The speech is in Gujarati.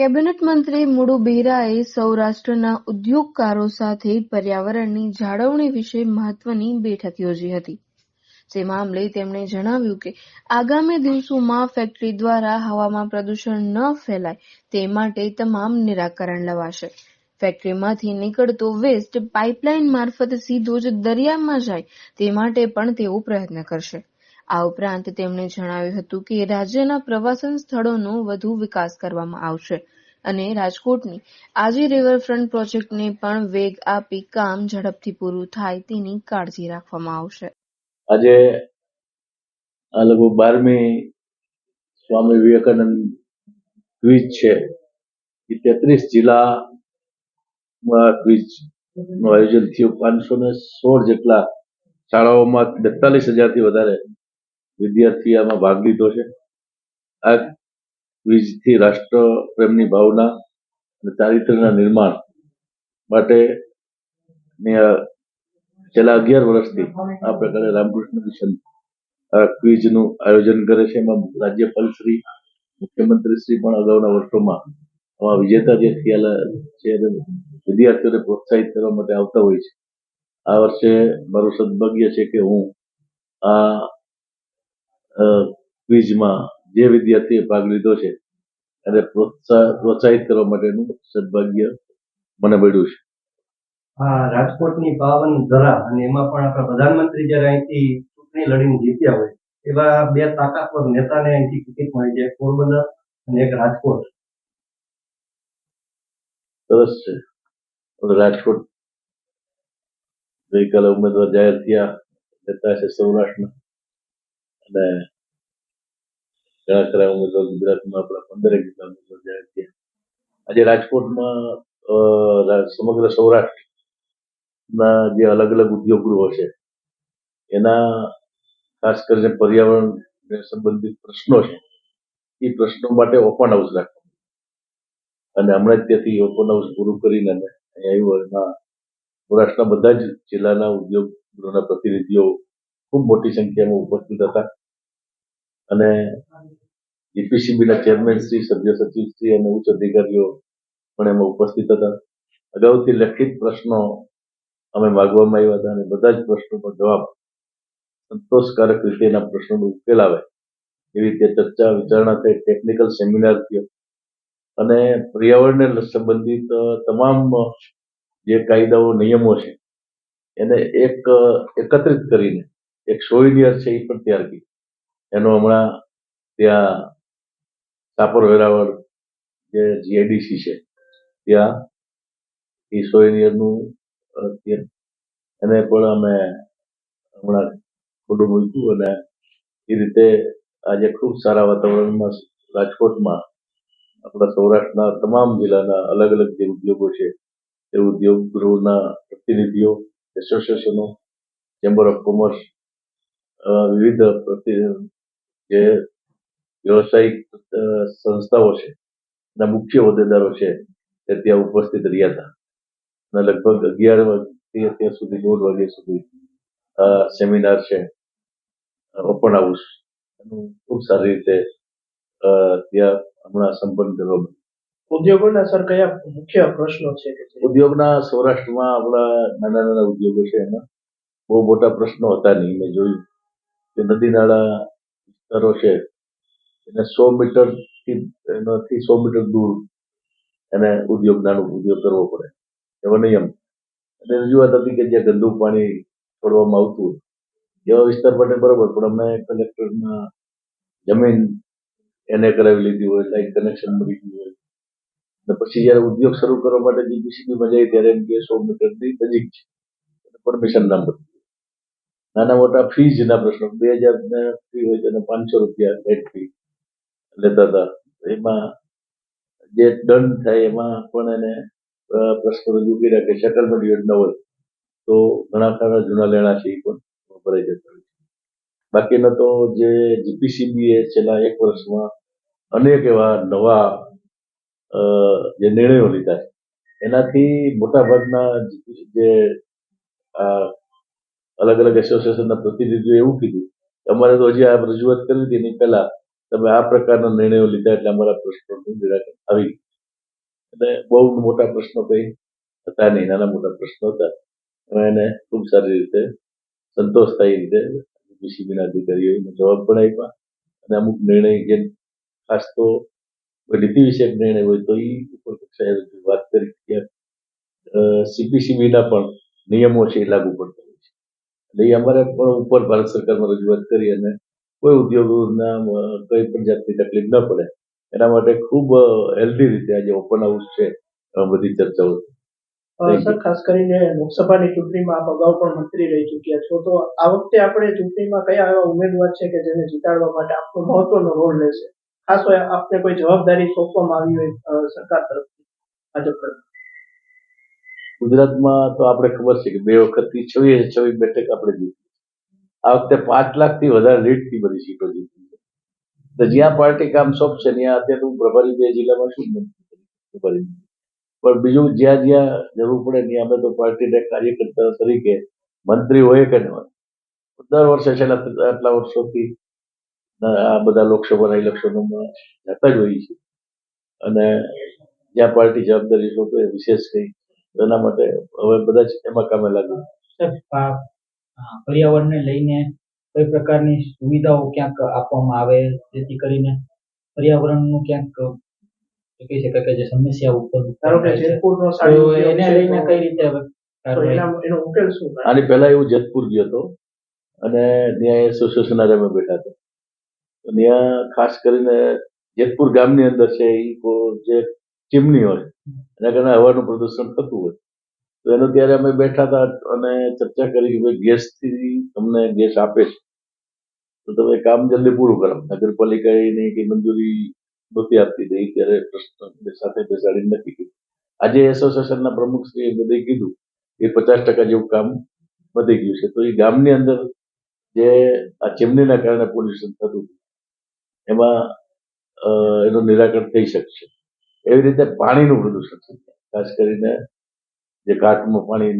કેબિનેટ મંત્રી મુડુ બેરાએ સૌરાષ્ટ્રના ઉદ્યોગકારો સાથે પર્યાવરણની જાળવણી વિશે મહત્વની બેઠક યોજી હતી. જે મામલે તેમણે જણાવ્યું કે આગામી દિવસોમાં ફેક્ટરી દ્વારા હવામાં પ્રદૂષણ ન ફેલાય તે માટે તમામ નિરાકરણ લવાશે. ફેક્ટરીમાંથી નીકળતો વેસ્ટ પાઇપલાઇન મારફત સીધો જ દરિયામાં જાય તે માટે પણ તેઓ પ્રયત્ન કરશે. આ ઉપરાંત તેમણે જણાવ્યું હતું કે રાજ્યના પ્રવાસન સ્થળોનો વધુ વિકાસ કરવામાં આવશે અને રાજકોટની આજી રિવરફ્રન્ટ પ્રોજેક્ટને પણ વેગ આપી કામ ઝડપથી પૂરું થાય તેની કાળજી રાખવામાં આવશે. આજે બારમી સ્વામી વિવેકાનંદ ક્વિઝ છે. એ તેત્રીસ જિલ્લામાં ક્વિઝનું આયોજન થયું. પાંચસો ને સોળ જેટલા શાળાઓમાં બેતાલીસ હજારથી વધારે વિદ્યાર્થીએ આમાં ભાગ લીધો છે. આ વીજથી રાષ્ટ્ર પ્રેમની ભાવના અને ચારિત્ર્યના નિર્માણ માટે છેલ્લા અગિયાર વર્ષથી આ પ્રકારે રામકૃષ્ણ મિશન ક્વિઝનું આયોજન કરે છે. એમાં રાજ્યપાલ શ્રી, મુખ્યમંત્રી શ્રી પણ અગાઉના વર્ષોમાં આમાં વિજેતા જે થયેલા છે વિદ્યાર્થીઓને પ્રોત્સાહિત કરવા માટે આવતા હોય છે. આ વર્ષે મારું સદભાગ્ય છે કે હું આ ક્વિઝમાં જે વિદ્યાર્થીએ ભાગ લીધો છે એને પ્રોત્સાહિત કરવા માટેનું સદભાગ્ય મને મળ્યું છે. હા રાજકોટની પાવન ધરા અને એમાં પણ આપણા પ્રધાનમંત્રી જ્યારે અહીંથી ચૂંટણી લડીને જીત્યા હોય એવા બે તાકાતવર નેતાને અહીંથી ટિકિટ મળી છે પોરબંદર અને એક રાજકોટ. સરસ છે. રાજકોટ ગઈકાલે ઉમેદવાર જાહેર થયા નેતા છે સૌરાષ્ટ્રના. અને ઘણા ખરા ઉમેદવાર ગુજરાતમાં આપણા પંદરેક જેટલા ઉમેદવાર જાહેર થયા. આજે રાજકોટમાં સમગ્ર સૌરાષ્ટ્રના જે અલગ અલગ ઉદ્યોગ ગૃહો છે, એના ખાસ કરીને પર્યાવરણ સંબંધિત પ્રશ્નો છે, એ પ્રશ્નો માટે ઓપન હાઉસ રાખવા અને હમણાં જ ત્યાંથી ઓપન હાઉસ પૂરું કરીને અમે અહીંયા આવ્યું સૌરાષ્ટ્રના બધા જ જિલ્લાના ઉદ્યોગ ગૃહના પ્રતિનિધિઓ ખૂબ મોટી સંખ્યામાં ઉપસ્થિત હતા. અને જીપીસીબીના ચેરમેન શ્રી, સભ્ય સચિવ શ્રી અને ઉચ્ચ અધિકારીઓ પણ એમાં ઉપસ્થિત હતા. અગાઉથી લખિત પ્રશ્નો અમે માગવામાં આવ્યા હતા અને બધા જ પ્રશ્નોનો જવાબ સંતોષકારક રીતે એના પ્રશ્નોનો ઉકેલ આવે એવી રીતે ચર્ચા, વિચારણા થઈ ટેકનિકલ સેમિનાર થયો. અને પર્યાવરણને સંબંધિત તમામ જે કાયદાઓ, નિયમો છે, એને એક એકત્રિત કરીને, એક સોઇનિયર છે એ પણ તૈયાર કરી. એનો હમણાં ત્યાં સાપર વેરાવળ જે જીઆઈડીસી છે, ત્યાં એ સોઇનિયરનું એને પણ અમે હમણાં ખુલ્લું મૂક્યું અને એ રીતે આજે ખૂબ સારા વાતાવરણમાં રાજકોટમાં આપણા સૌરાષ્ટ્રના તમામ જિલ્લાના અલગ અલગ જે ઉદ્યોગો છે, એ ઉદ્યોગ ગૃહના પ્રતિનિધિઓ એસોસિએશનો ચેમ્બર ઓફ કોમર્સ વિવિધ પ્રતિ જે વ્યવસાયિક સંસ્થાઓ છે એના મુખ્ય હોદ્દેદારો છે તે ત્યાં ઉપસ્થિત રહ્યા હતા. અને લગભગ અગિયાર વાગ્યાથી અત્યાર સુધી દોઢ વાગ્યા સુધી આ સેમિનાર છે ઓપન હાઉસ. એનું ખૂબ સારી રીતે ત્યાં હમણાં સંપન્ન કરવામાં ઉદ્યોગોના સર કયા મુખ્ય પ્રશ્નો છે કે ઉદ્યોગના સૌરાષ્ટ્રમાં આપણા નાના નાના ઉદ્યોગો છે એમાં બહુ મોટા પ્રશ્નો હતા નહીં. મેં જોયું કે નદી નાળા વિસ્તારો છે. એને સો મીટરથી, એનાથી સો મીટર દૂર એને ઉદ્યોગ નાનો ઉદ્યોગ કરવો પડે. એવો નિયમ. અને રજૂઆત હતી કે જ્યાં ગંદુ પાણી છોડવામાં આવતું એવા વિસ્તાર માટે બરોબર, પણ અમે કલેક્ટરમાં જમીન એને કરાવી લીધી હોય, લાઈટ કનેક્શન મળી ગયું હોય. અને પછી જ્યારે ઉદ્યોગ શરૂ કરવા માટે જીપીસીબીમાં જાય, ત્યારે એમ કે સો મીટરની નજીક છે. પરમિશન ના મળતી નાના મોટા ફીઝના પ્રશ્નો. બે હજાર ફી હોય તેને પાંચસો રૂપિયા લેટ ફી લેતા હતા. એમાં જે દંડ થાય એમાં પણ એને પ્રશ્નો રજૂ કર્યા કે સેટલમેન્ટ યોજના હોય તો ઘણા ખરા જૂના લેણા છે એ પણ ભરાઈ જતા હોય છે. બાકીના તો જે જીપીસીબી એ છેલ્લા એક વર્ષમાં અનેક એવા નવા જે નિર્ણયો લીધા છે. એનાથી મોટાભાગના જે અલગ અલગ એસોસિએશનના પ્રતિનિધિઓએ એવું કીધું, અમારે તો હજી આ રજૂઆત કરી હતી એની પહેલા તમે આ પ્રકારના નિર્ણયો લીધા એટલે અમારા પ્રશ્નોનું નિરાકરણ આવી અને બહુ મોટા પ્રશ્નો કંઈ હતા નહીં, નાના મોટા પ્રશ્નો હતા. અમે એને ખૂબ સારી રીતે સંતોષદાયી રીતે જીસીબીના અધિકારીઓ એને જવાબ પણ આપ્યા. અને અમુક નિર્ણય જે ખાસ તો નીતિ વિષયક નિર્ણય હોય તો એ ઉપર કક્ષાએ વાત કરી કે સીપીસીબીના પણ નિયમો છે એ લાગુ પડતા એ અમારે પણ ઉપર ભારત સરકારમાં રજૂઆત કરી અને કોઈ ઉદ્યોગોના કોઈ પણ જાતની તકલીફ ન પડે. એના માટે ખૂબ હેલ્ધી રીતે આજે ઓપન હાઉસ છે બધી ચર્ચાઓ. સર ખાસ કરીને લોકસભાની ચૂંટણીમાં આપ અગાઉ પણ મંત્રી રહી ચૂક્યા છો. તો આ વખતે આપણે ચૂંટણીમાં કયા એવા ઉમેદવાર છે કે જેને જીતાડવા માટે આપનો મહત્વનો રોલ રહેશે? ખાસ હોય આપને કોઈ જવાબદારી સોંપવામાં આવી હોય સરકાર તરફથી ભાજપ તરફથી. ગુજરાતમાં તો આપણે ખબર છે કે બે વખતથી છવ્વીસ છવ્વીસ બેઠક આપણે જીતી. આ વખતે પાંચ લાખથી વધારે લીડથી બધી સીટો જીતી છે. તો જ્યાં પાર્ટી કામ સોંપશે ત્યાં અત્યારે હું પ્રભારી બે જિલ્લામાં શું પ્રભારી. પણ બીજું જ્યાં જ્યાં જરૂર પડે, ત્યાં અમે તો પાર્ટીના કાર્યકર્તા તરીકે મંત્રી હોય કે ન હોય. દર વર્ષે છેલ્લા આટલા વર્ષોથી આ બધા લોકસભાના ઇલેક્શનોમાં જતા જ હોઈએ છીએ. અને જ્યાં પાર્ટી જવાબદારી એ વિશેષ કંઈ એના માટે હવે બધા જ એમાં કામે લાગ્યું પર્યાવરણને લઈને કઈ પ્રકારની સુવિધાઓ ક્યાંક આપવામાં આવે જેથી કરીને પર્યાવરણનું ક્યાંક કહી શકાય કે જે સમસ્યા ઉત્પન્ન ધારો કે જેતપુરનો તો એને લઈને કઈ રીતે એનો ઉકેલ શું આની પહેલા એવું જેતપુર ગયો હતો અને ત્યાં એસોસિએશન અમે બેઠા હતા. તો ત્યાં ખાસ કરીને જેતપુર ગામની અંદર છે એ જે ચીમની હોય એના કારણે હવાનું પ્રદૂષણ થતું હોય. તો એનો ત્યારે અમે બેઠા હતા અને ચર્ચા કરી કે ભાઈ ગેસથી તમને ગેસ આપે છે. તો તમે કામ જલ્દી પૂરું કરો. નગરપાલિકા એની મંજૂરી નહોતી આપતી દઈ ત્યારે પ્રશ્ન સાથે બેસાડીને નક્કી કર્યું. આજે એસોસિએશનના પ્રમુખશ્રીએ બધે કીધું એ પચાસ ટકા જેવું કામ વધી ગયું છે. તો એ ગામની અંદર જે આ ચીમનીના કારણે પોલ્યુશન થતું એમાં એનું નિરાકરણ થઈ શકશે. એવી રીતે પાણીનું પ્રદૂષણ જાય ખાસ કરીને જે ઘાટનું પાણી